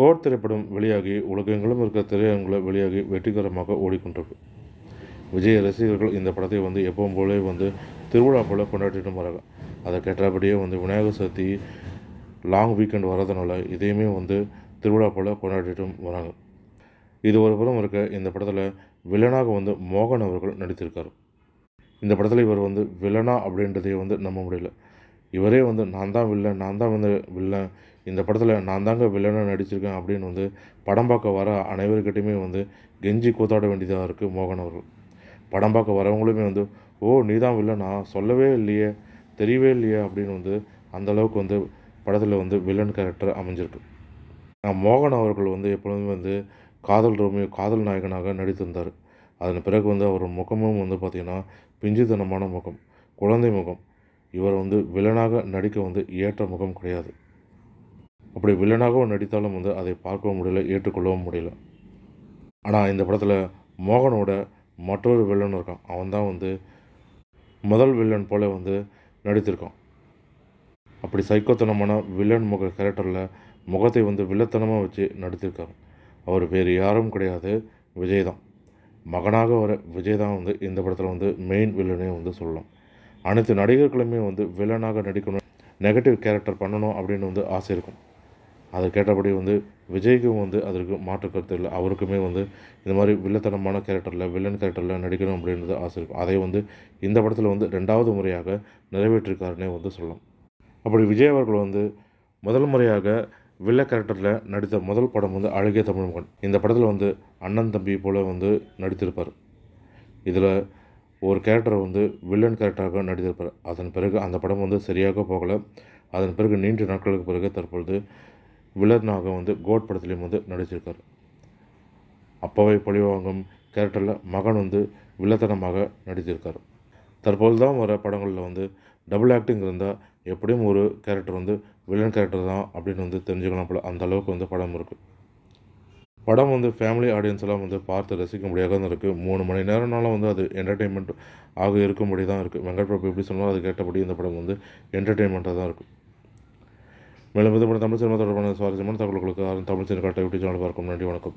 Code திரைப்படம் வெளியாகி உலகெங்கிலும் இருக்கிற திரையரங்குல வெளியாகி வெற்றிகரமாக ஓடிக்கொண்டிருக்கு விஜய் ரசிகர்கள் இந்த படத்தை வந்து எப்பவும் போலே வந்து திருவிழா போல் கொண்டாடிட்டு வராங்க. அதை கேட்டபடியே வந்து விநாயகர் சதுர்த்தி லாங் வீக்கெண்ட் வரதுனால இதையுமே வந்து திருவிழா போல் கொண்டாடிட்டும் வராங்க. இது ஒரு புறம் இருக்க இந்த படத்தில் வில்லனாக வந்து மோகன் அவர்கள் நடித்திருக்கார். இந்த படத்தில் இவர் வந்து வில்லனா அப்படின்றதையே வந்து நம்ப முடியல. இவரே வந்து நான் தான் வில்லன் நான் தான் வந்து வில்லன் இந்த படத்தில் நான் தாங்க வில்லனாக நடிச்சிருக்கேன் அப்படின்னு வந்து படம் பார்க்க வர அனைவர்கிட்டையுமே வந்து கெஞ்சி கூத்தாட வேண்டியதாக இருக்குது மோகன் அவர்கள். படம் பார்க்க வரவங்களுமே வந்து ஓ நீ தான் வில்லனா சொல்லவே இல்லையே தெரியவே இல்லையே அப்படின்னு வந்து அந்தளவுக்கு வந்து படத்தில் வந்து வில்லன் கேரக்டர் அமைஞ்சிருக்கு. நான் மோகன் அவர்கள் வந்து எப்பொழுதுமே வந்து காதல் ரோமியோ காதல் நாயகனாக நடித்திருந்தார் அதன் பிறகு வந்து அவர் முகமும் வந்து பார்த்திங்கன்னா பிஞ்சுத்தனமான முகம் குழந்தை முகம் இவர் வந்து வில்லனாக நடிக்க வந்து ஏற்ற முகம் கிடையாது. அப்படி வில்லனாகவும் நடித்தாலும் வந்து அதை பார்க்கவும் முடியல ஏற்றுக்கொள்ளவும் முடியல. ஆனால் இந்த படத்தில் மோகனோட மற்றொரு வில்லன் இருக்கான். அவன் தான் வந்து முதல் வில்லன் போல வந்து நடித்திருக்கான். அப்படி சைக்கோத்தனமான வில்லன் முக கேரக்டரில் முகத்தை வந்து வில்லத்தனமாக வச்சு நடித்திருக்காரு. அவர் வேறு யாரும் கிடையாது விஜய் தான். மகனாக வர விஜய் தான் வந்து இந்த படத்தில் வந்து மெயின் வில்லனே வந்து சொல்லலாம். அனைத்து நடிகர்களுமே வந்து வில்லனாக நடிக்கணும் நெகட்டிவ் கேரக்டர் பண்ணணும் அப்படின்னு வந்து ஆசை இருக்கும். அதை கேட்டபடி வந்து விஜய்க்கும் வந்து அதற்கு மாற்று கருத்து இல்லை. அவருக்குமே வந்து இந்த மாதிரி வில்லத்தனமான கேரக்டரில் வில்லன் கேரக்டரில் நடிக்கணும் அப்படின்றது ஆசை இருக்கும். அதை வந்து இந்த படத்தில் வந்து ரெண்டாவது முறையாக நிறைவேற்றிருக்காருன்னே வந்து சொல்லலாம். அப்படி விஜய் அவர்கள் வந்து முதல் முறையாக வில்ல கேரக்டரில் நடித்த முதல் படம் வந்து அழகிய தமிழ்மகன் இந்த படத்தில் வந்து அண்ணன் தம்பி போல் வந்து நடித்திருப்பார். இதில் ஒரு கேரக்டரை வந்து வில்லன் கேரக்டராக நடித்திருப்பார். அதன் பிறகு அந்த படம் வந்து சரியாக போகலை. அதன் பிறகு நீண்ட நாட்களுக்கு பிறகு தற்பொழுது வில்லனாக வந்து கோட் படத்துலேயும் வந்து நடிச்சிருக்கார் அப்பாவை பழிவாங்கும் கேரக்டரில் மகன் வந்து வில்லத்தனமாக நடித்திருக்கார். தற்போது தான் வர படங்களில் வந்து டபுள் ஆக்டிங் இருந்தால் எப்படியும் ஒரு கேரக்டர் வந்து வில்லன் கேரக்டர் தான் அப்படின்னு வந்து தெரிஞ்சுக்கலாம் போல். அந்த அளவுக்கு வந்து படம் இருக்குது படம் வந்து ஃபேமிலி ஆடியன்ஸ் எல்லாம் வந்து பார்த்து ரசிக்க முடியாதான் இருக்குது மூணு மணி நேரம்னாலும் வந்து அது என்டர்டெயின்மெண்ட் ஆக இருக்கும்படி தான் இருக்குது வெங்கட் பிரபு எப்படி சொன்னாலும் அது கேட்டபடி இந்த படம் வந்து என்டர்டெயின்மெண்ட்டாக தான் இருக்கும் மேலும் இது படம் தமிழ் சினிமா தொடர்பான சுவாரஸ்யமான தகவல்களுக்கு தமிழ் சினிமா யூடியூப் சேனல் பார்க்கும் நன்றி வணக்கம்.